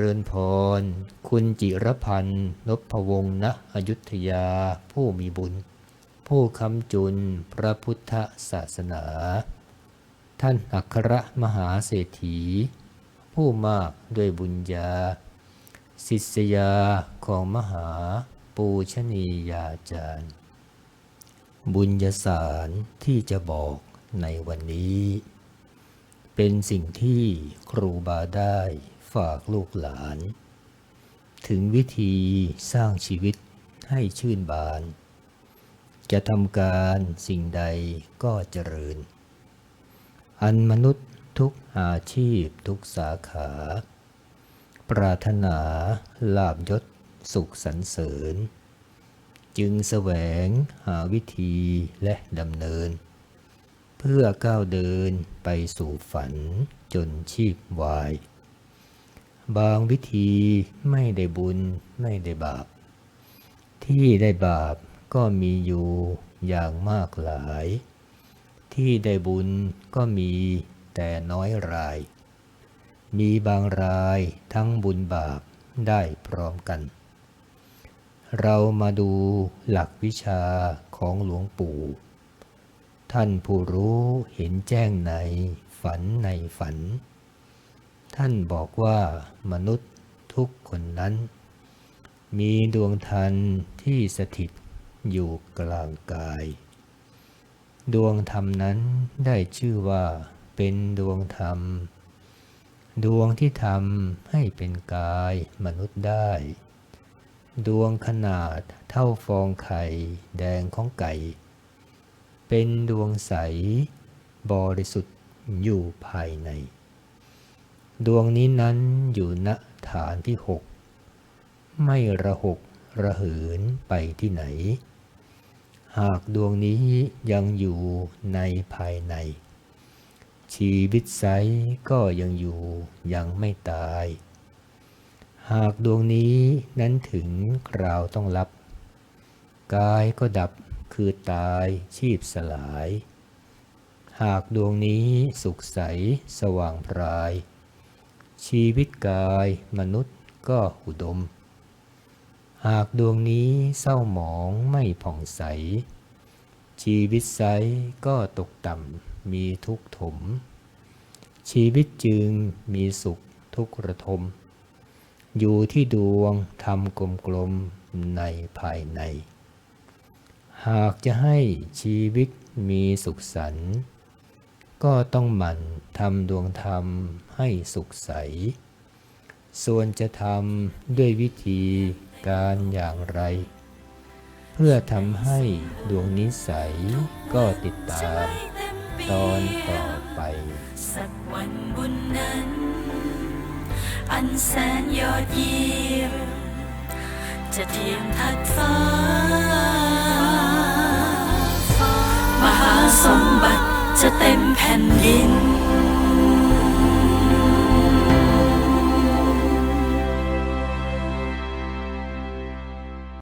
ริญพร คุณจิรพันธ์นพวงศ์ณอยุธยา ผู้มีบุญ ผู้คำจุนพระพุทธศาสนา ท่านอัครมหาเศรษฐี ผู้มากด้วยบุญญา ศิษยาของมหาปูชนียาจารย์ บุญญาสารที่จะบอกในวันนี้ เป็นสิ่งที่ครูบาได้ ฝากลูกหลาน ถึงวิธีสร้างชีวิตให้ชื่นบาน จะทำการสิ่งใดก็เจริญ อันมนุษย์ทุกอาชีพทุกสาขา ปรารถนาลาบยศสุขสรรเสริญ จึงแสวงหาวิธีและดำเนิน เพื่อก้าวเดินไปสู่ฝันจนชีพวาย บางวิธีไม่ได้บุญไม่ได้บาป ที่ได้บาปก็มีอยู่อย่างมากหลาย ที่ได้บุญก็มีแต่น้อยราย มีบางรายทั้งบุญบาปได้พร้อมกัน เรามาดูหลักวิชาของหลวงปู่ ท่านผู้รู้เห็นแจ้งในฝันในฝัน ท่านบอกว่ามนุษย์ทุกคนนั้น มีดวงทันที่สถิตอยู่กลางกาย ดวงธรรมนั้นได้ชื่อว่าเป็นดวงธรรม ดวงที่ทำให้เป็นกายมนุษย์ได้ ดวงขนาดเท่าฟองไข่แดงของไก่ เป็นดวงใสบริสุทธิ์อยู่ภายใน ดวงนี้นั้นอยู่ณฐานที่หกไม่ระหกระเหินไปที่ไหน หากดวงนี้ยังอยู่ในภายใน ชีวิตไซก็ยังอยู่ยังไม่ตาย หากดวงนี้นั้นถึงคราวต้องรับ กายก็ดับคือตายชีพสลาย หากดวงนี้สุขใสสว่างพราย ชีวิตกายมนุษย์ก็อุดม หากดวงนี้เศร้าหมองไม่ผ่องใส ชีวิตไซก็ตกต่ำมีทุกข์ถม ชีวิตจึงมีสุขทุกระทม อยู่ที่ดวงทำกลมๆในภายใน หากจะให้ชีวิตมีสุขสันต์ก็ต้องหมั่น ทำดวงธรรมให้สุขใส ส่วนจะทำด้วยวิธีการอย่างไร เพื่อทำให้ดวงนิสัยก็ติดตาม ตอนต่อไป สักวันบุญนั้น อันแสนยอดเยี่ยมจะเทียมทัดฟ้ามหาสมบัติจะเต็มแผ่นดิน